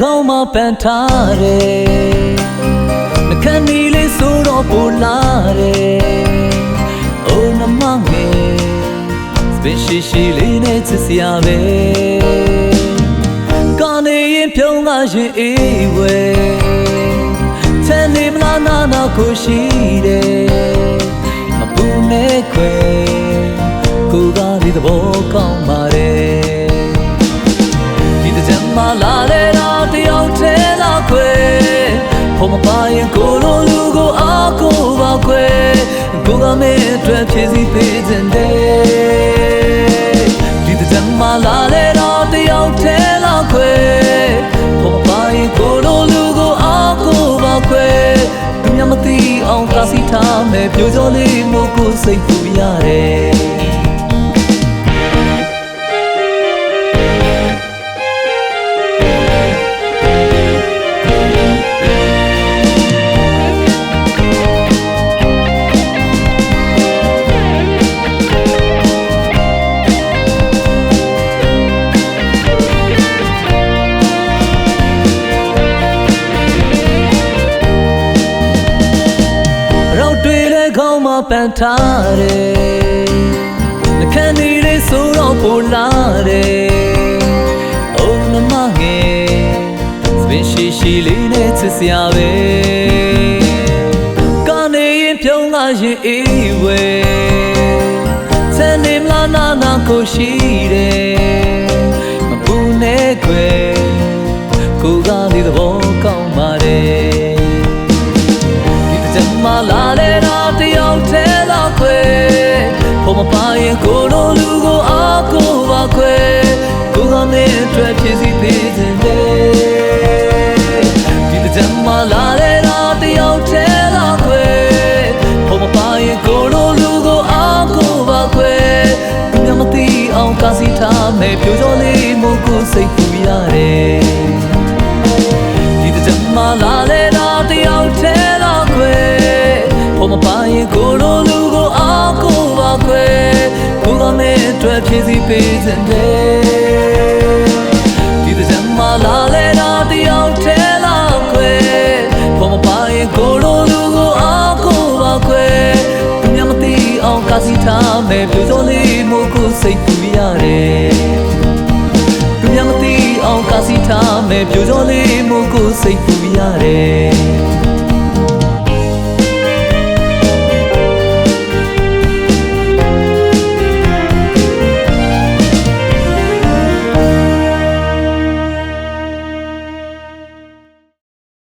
ခေါင်းမှာပန်ထားတယ်နှခမ်းနီလေးဆိုတော့ပူလာတယ်အိုးနမငယ်စပင်ရှိရှိလေးနဲ့ချစ်စရာပဲကနေရင်ပြုံးလာရင်အေးဝဲချမ်းနေမလားနာနာကိုရှိတယ်မပူနဲ့ခွဲကိုကဒီသဘောကောင်းပါတယ်ဒီတကြ မ်းမလာလေတော့တယောက်တည်းလာခွဲဖို့မပါရင်ကိုလိုလူကိုအားကိုပါခွဲကိုကမင်းအတွက်ဖြည့်စည်းပေးခြင်းတဲ့ဒီတကြမ်းမလာလေတော့တယောက်တည်းလာခွဲဖို့မပါရင်ကိုလိုလူကိုအားကိုပါခွဲသူများမသိအောင်ကာစီထားမယ်ပြိုစောလေးမို့ကိုစိတ်ပူရတယ် ပန်ထားတယ်နှခမ်းနေလေးဆိုတော့ပူလာတယ်အုံနမငယ်စပင်ရှိရှိလေးနဲ့ချစ်စရာပဲကနေရင်ပြုံးလာရင်အေးဝဲဆန်နေမလားနာနာကိုရှိတယ် ရင်ကိုလိုလူကိုအားကိုပါခွေကိုကမင်းအတွက်ဖြစ်စီပေးခြင်းလေဒီတကြမ်းမလာလေတော့တယောက်တည်းလာခွေဖို့မပါရင်ကိုလိုလူကိုအားကိုပါခွေသူများမသိအောင်ကာစီထားမယ်ပြိုစောလေးမို့ကိုစိတ်ပူရတယ်ဒီတကြမ်းမလာလေတော့တယောက်တည်းလာခွေဖို့မပါရင်ကိုလိုလူကိုအားကိုပါခွေ ကိုကမဲအတွက်ဖြည့်စည်းပေးခြင်းတဲ့ဒီတကြမ်းမလာလေတော့တယောက်တည်းလာခွေဖို့မပါရင်ကိုလိုလူကိုအားကိုပါခွေသူများမသိအောင်ကာစီထားမယ်ပြိုစောလေးမို့ကိုစိတ်ပူရတယ်သူများမသိအောင်ကာစီထားမယ်ပြိုစောလေးမို့ကိုစိတ်ပူရတယ်